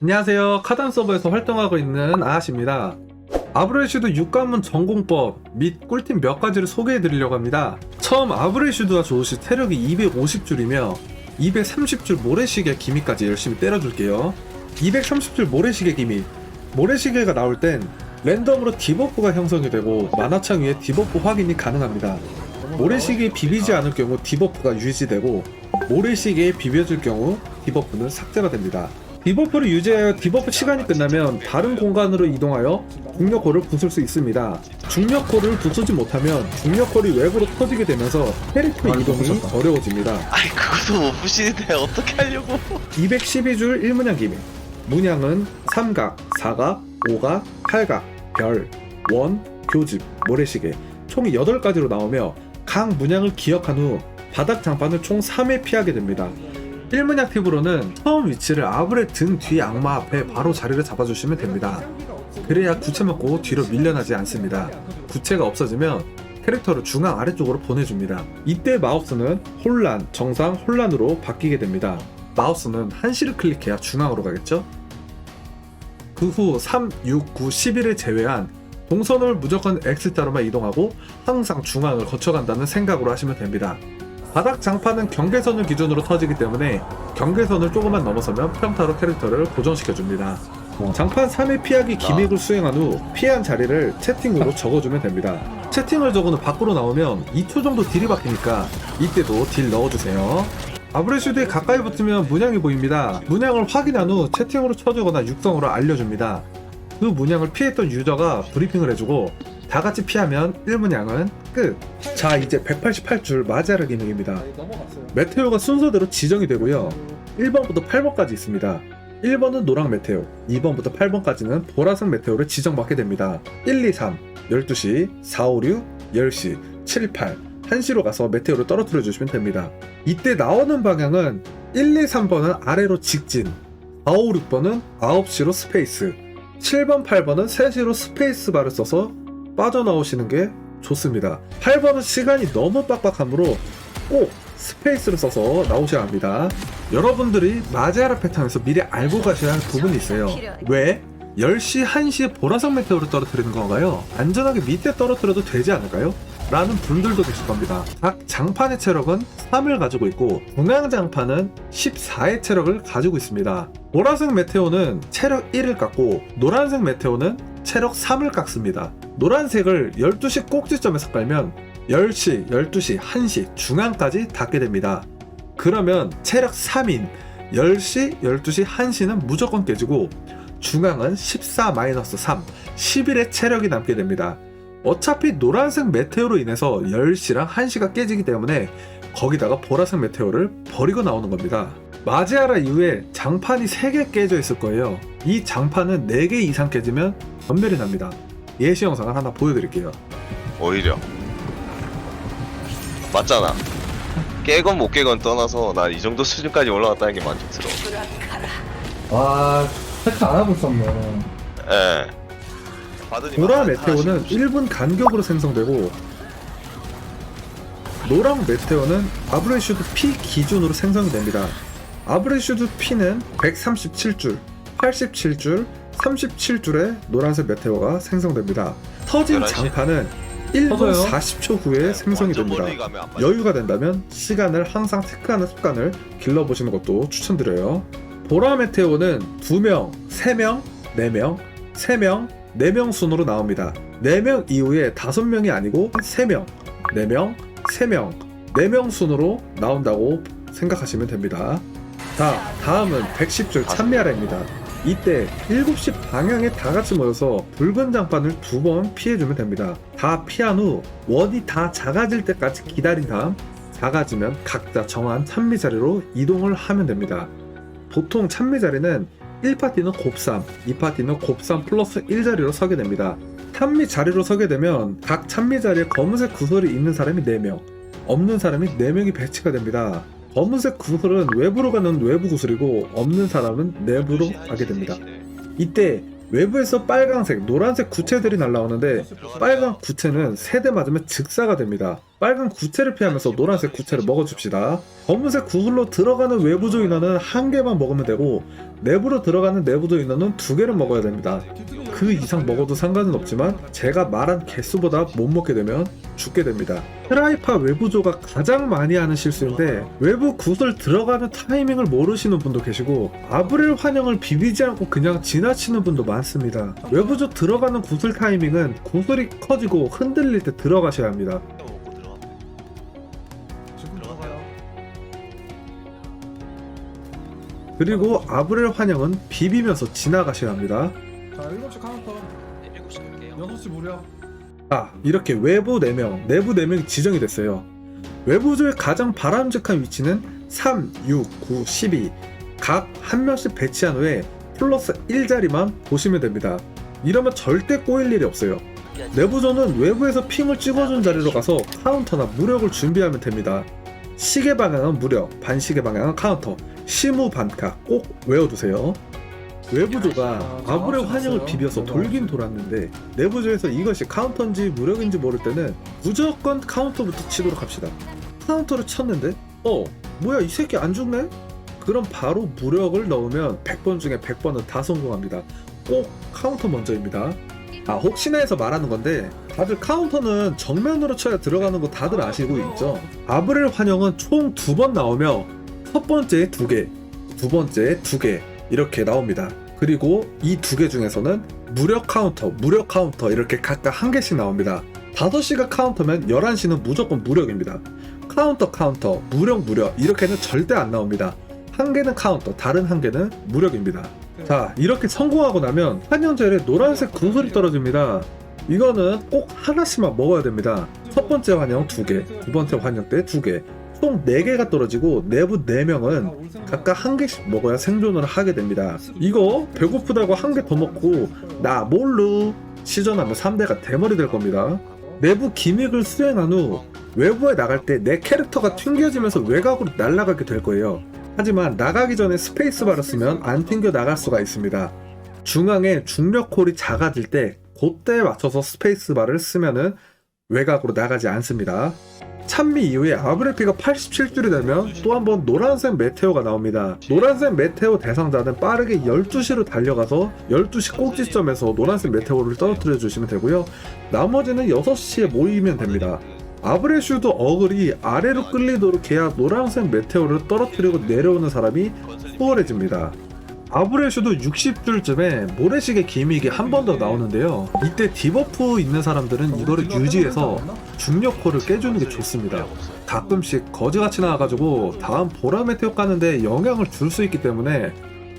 안녕하세요. 카단 서버에서 활동하고 있는 아하씨입니다. 아브레슈드 육관문 전공법 및 꿀팁 몇 가지를 소개해 드리려고 합니다. 처음 아브레슈드가 좋으시 체력이 250줄이며 230줄 모래시계 기미까지 열심히 때려줄게요. 230줄 모래시계 기미. 모래시계가 나올 땐 랜덤으로 디버프가 형성이 되고 만화창 위에 디버프 확인이 가능합니다. 모래시계에 비비지 않을 경우 디버프가 유지되고 모래시계에 비벼질 경우 디버프는 삭제가 됩니다. 디버프를 유지하여 디버프 시간이 끝나면 다른 공간으로 이동하여 중력골을 부술 수 있습니다. 중력골을 부수지 못하면 중력골이 외부로 터지게 되면서 캐릭터 아이고, 이동이 무섭다. 어려워집니다. 아이 그것도 못 부시는데 어떻게 하려고 212줄 1문양 기미 문양은 삼각, 사각, 오각, 팔각, 별, 원, 교집, 모래시계 총 8가지로 나오며 각 문양을 기억한 후 바닥 장판을 총 3회 피하게 됩니다. 1문양 팁으로는 처음 위치를 아브의 등뒤 악마 앞에 바로 자리를 잡아주시면 됩니다. 그래야 구체 맞고 뒤로 밀려나지 않습니다. 구체가 없어지면 캐릭터를 중앙 아래쪽으로 보내줍니다. 이때 마우스는 혼란, 정상, 혼란으로 바뀌게 됩니다. 마우스는 한시를 클릭해야 중앙으로 가겠죠? 그 후 3, 6, 9, 11을 제외한 동선을 무조건 X자로만 이동하고 항상 중앙을 거쳐간다는 생각으로 하시면 됩니다. 바닥 장판은 경계선을 기준으로 터지기 때문에 경계선을 조금만 넘어서면 평타로 캐릭터를 고정시켜줍니다. 장판 3회 피하기 기믹을 수행한 후 피한 자리를 채팅으로 적어주면 됩니다. 채팅을 적은 후 밖으로 나오면 2초 정도 딜이 박히니까 이때도 딜 넣어주세요. 아브레슈드에 가까이 붙으면 문양이 보입니다. 문양을 확인한 후 채팅으로 쳐주거나 육성으로 알려줍니다. 그 문양을 피했던 유저가 브리핑을 해주고 다 같이 피하면 1문양은 끝. 자 이제 188줄 마자르 기능입니다. 메테오가 순서대로 지정이 되고요. 1번부터 8번까지 있습니다. 1번은 노랑 메테오, 2번부터 8번까지는 보라색 메테오를 지정받게 됩니다. 1, 2, 3, 12시, 4, 5, 6, 10시, 7, 8, 1시로 가서 메테오를 떨어뜨려 주시면 됩니다. 이때 나오는 방향은 1, 2, 3번은 아래로 직진, 4, 5, 6번은 9시로 스페이스, 7번, 8번은 3시로 스페이스 바를 써서 빠져나오시는 게 좋습니다. 8번은 시간이 너무 빡빡하므로 꼭 스페이스를 써서 나오셔야 합니다. 여러분들이 마제아라 패턴에서 미리 알고 가셔야 할 부분이 있어요. 왜? 10시, 1시에 보라색 메테오를 떨어뜨리는 건가요? 안전하게 밑에 떨어뜨려도 되지 않을까요? 라는 분들도 계실 겁니다. 각 장판의 체력은 3을 가지고 있고 중앙 장판은 14의 체력을 가지고 있습니다. 보라색 메테오는 체력 1을 깎고 노란색 메테오는 체력 3을 깎습니다. 노란색을 12시 꼭지점에서 깔면 10시, 12시, 1시 중앙까지 닿게 됩니다. 그러면 체력 3인 10시, 12시, 1시는 무조건 깨지고 중앙은 14-3, 11의 체력이 남게 됩니다. 어차피 노란색 메테오로 인해서 10시랑 1시가 깨지기 때문에 거기다가 보라색 메테오를 버리고 나오는 겁니다. 마지아라 이후에 장판이 3개 깨져 있을 거예요. 이 장판은 4개 이상 깨지면 전멸이 납니다. 예시 영상을 하나 보여드릴게요. 오히려 맞잖아 깨건 못 깨건 떠나서 나 이 정도 수준까지 올라갔다는 게 만족스러워 와, 체크 안 하고 있었네. 예 받으니까 보라 한 메테오는 40, 1분 간격으로 생성되고 노랑 메테오는 아브레슈드 P 기준으로 생성이 됩니다. 아브레슈드 P는 137줄, 87줄, 37줄의 노란색 메테오가 생성됩니다. 터진 11시. 장판은 1분 터져요? 40초 후에 생성이 완전 됩니다. 멀리 가면 안 맞아. 여유가 된다면 시간을 항상 체크하는 습관을 길러보시는 것도 추천드려요. 보라 메테오는 2명, 3명, 4명, 3명, 4명 순으로 나옵니다. 4명 이후에 5명이 아니고 3명, 4명, 3명, 4명 순으로 나온다고 생각하시면 됩니다. 자, 다음은 110줄 찬미아라입니다. 이때 7시 방향에 다 같이 모여서 붉은 장판을 두 번 피해주면 됩니다. 다 피한 후 원이 다 작아질 때까지 기다린 다음 작아지면 각자 정한 찬미 자리로 이동을 하면 됩니다. 보통 찬미 자리는 1파티는 곱삼, 2파티는 곱삼 플러스 1자리로 서게 됩니다. 찬미 자리로 서게 되면 각 찬미 자리에 검은색 구슬이 있는 사람이 4명, 없는 사람이 4명이 배치가 됩니다. 검은색 구슬은 외부로 가는 외부 구슬이고 없는 사람은 내부로 12시, 가게 1시, 됩니다. 3시네. 이때 외부에서 빨강색, 노란색 구체들이 날라오는데 빨간 구체는 세 대 맞으면 즉사가 됩니다. 빨간 구체를 피하면서 노란색 구체를 먹어줍시다. 검은색 구슬로 들어가는 외부 조인원은 한 개만 먹으면 되고 내부로 들어가는 내부도 인원은 두 개를 먹어야 됩니다. 그 이상 먹어도 상관은 없지만 제가 말한 개수보다 못 먹게 되면 죽게 됩니다. 트라이파 외부조가 가장 많이 하는 실수인데 외부 구슬 들어가는 타이밍을 모르시는 분도 계시고 아브렐 환영을 비비지 않고 그냥 지나치는 분도 많습니다. 외부조 들어가는 구슬 타이밍은 구슬이 커지고 흔들릴 때 들어가셔야 합니다. 그리고 아브렐 환영은 비비면서 지나가셔야 합니다. 자 7시 카운터 네, 7시 갈게요. 6시 무려 아, 이렇게 외부 4명, 내부 4명이 지정이 됐어요. 외부조의 가장 바람직한 위치는 3, 6, 9, 12. 각 한 명씩 배치한 후에 플러스 1자리만 보시면 됩니다. 이러면 절대 꼬일 일이 없어요. 내부조는 외부에서 핑을 찍어준 자리로 가서 카운터나 무력을 준비하면 됩니다. 시계 방향은 무력, 반시계 방향은 카운터, 시무 반카 꼭 외워두세요. 외부조가 아브레 환영을 비벼서 돌긴 돌았는데 내부조에서 이것이 카운터인지 무력인지 모를 때는 무조건 카운터부터 치도록 합시다. 카운터를 쳤는데 어 뭐야 이 새끼 안 죽네? 그럼 바로 무력을 넣으면 100번 중에 100번은 다 성공합니다. 꼭 카운터 먼저입니다. 아 혹시나 해서 말하는 건데 다들 카운터는 정면으로 쳐야 들어가는 거 다들 아시고 있죠? 아브렐 환영은 총 두 번 나오며 첫 번째에 두 개, 두 번째에 두 개 이렇게 나옵니다. 그리고 이 두 개 중에서는 무력 카운터, 무력 카운터 이렇게 각각 한 개씩 나옵니다. 5시가 카운터면 11시는 무조건 무력입니다. 카운터 카운터, 무력 무력 이렇게는 절대 안 나옵니다. 한 개는 카운터, 다른 한 개는 무력입니다. 자, 이렇게 성공하고 나면 환영젤에 노란색 구슬이 떨어집니다. 이거는 꼭 하나씩만 먹어야 됩니다. 첫 번째 환영 두 개, 두 번째 환영 때두 개, 총네 개가 떨어지고 내부 네 명은 각각 한 개씩 먹어야 생존을 하게 됩니다. 이거 배고프다고 한 개 더 먹고 나 몰루 시전하면 3대가 대머리 될 겁니다. 내부 기믹을 수행한 후 외부에 나갈 때 내 캐릭터가 튕겨지면서 외곽으로 날아가게 될 거예요. 하지만 나가기 전에 스페이스바를 쓰면 안 튕겨 나갈 수가 있습니다. 중앙에 중력 콜이 작아질 때 그때에 맞춰서 스페이스바를 쓰면은 외곽으로 나가지 않습니다. 찬미 이후에 아브레피가 87줄이 되면 또 한 번 노란색 메테오가 나옵니다. 노란색 메테오 대상자는 빠르게 12시로 달려가서 12시 꼭지점에서 노란색 메테오를 떨어뜨려 주시면 되고요. 나머지는 6시에 모이면 됩니다. 아브레슈도 어글이 아래로 끌리도록 해야 노란색 메테오를 떨어뜨리고 내려오는 사람이 수월해집니다. 아브레슈도 60줄쯤에 모래시계 기믹이 한 번 더 나오는데요. 이때 디버프 있는 사람들은 이거를 유지해서 중력호를 깨주는 게 좋습니다. 가끔씩 거지같이 나와가지고 다음 보라 메테오 까는데 영향을 줄 수 있기 때문에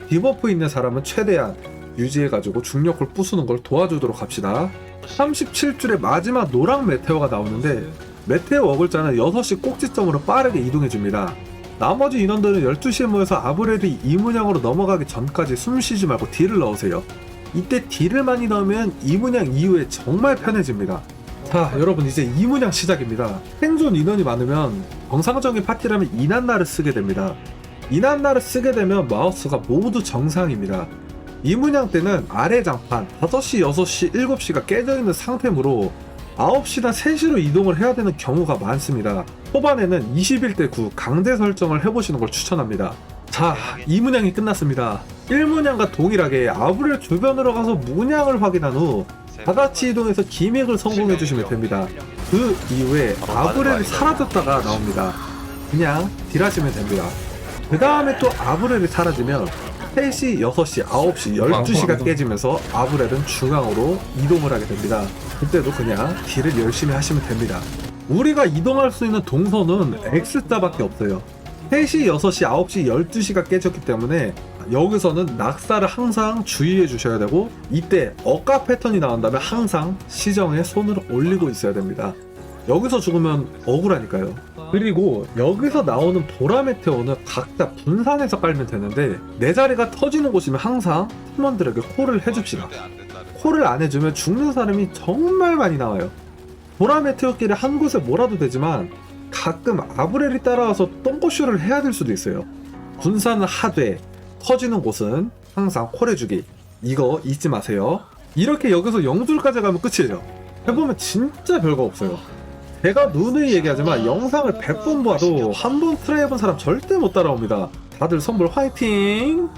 디버프 있는 사람은 최대한 유지해가지고 중력을 부수는 걸 도와주도록 합시다. 37줄의 마지막 노랑 메테오가 나오는데 메테오 어글자는 6시 꼭지점으로 빠르게 이동해줍니다. 나머지 인원들은 12시에 모여서 아브레드 이문양으로 넘어가기 전까지 숨 쉬지 말고 딜을 넣으세요. 이때 딜을 많이 넣으면 이문양 이후에 정말 편해집니다. 자, 여러분 이제 이문양 시작입니다. 생존 인원이 많으면 정상적인 파티라면 이난나를 쓰게 됩니다. 이난나를 쓰게 되면 마우스가 모두 정상입니다. 이문양 때는 아래 장판 5시, 6시, 7시가 깨져있는 상태므로 9시나 3시로 이동을 해야 되는 경우가 많습니다. 초반에는 21대 9 강제 설정을 해보시는 걸 추천합니다. 자, 이문양이 끝났습니다. 1문양과 동일하게 아브렐 주변으로 가서 문양을 확인한 후 다같이 이동해서 기믹을 성공해 주시면 됩니다. 그 이후에 아브렐이 사라졌다가 나옵니다. 그냥 딜하시면 됩니다. 그 다음에 또 아브렐이 사라지면 3시, 6시, 9시, 12시가 깨지면서 아브렐은 중앙으로 이동을 하게 됩니다. 그때도 그냥 딜을 열심히 하시면 됩니다. 우리가 이동할 수 있는 동선은 X자밖에 없어요. 3시, 6시, 9시, 12시가 깨졌기 때문에 여기서는 낙사를 항상 주의해 주셔야 되고 이때 억가 패턴이 나온다면 항상 시정에 손을 올리고 있어야 됩니다. 여기서 죽으면 억울하니까요. 그리고 여기서 나오는 보라 메테오는 각자 분산해서 깔면 되는데 내 자리가 터지는 곳이면 항상 팀원들에게 콜을 해줍시다. 콜을 안 해주면 죽는 사람이 정말 많이 나와요. 보라 메테오끼리 한 곳에 몰아도 되지만 가끔 아브렐이 따라와서 똥꼬쇼를 해야 될 수도 있어요. 분산을 하되 터지는 곳은 항상 콜해주기. 이거 잊지 마세요. 이렇게 여기서 영줄까지 가면 끝이에요. 해보면 진짜 별거 없어요. 제가 누누이 얘기하지만 영상을 100번 봐도 한 번 트라이 해본 사람 절대 못 따라옵니다. 다들 선물 화이팅!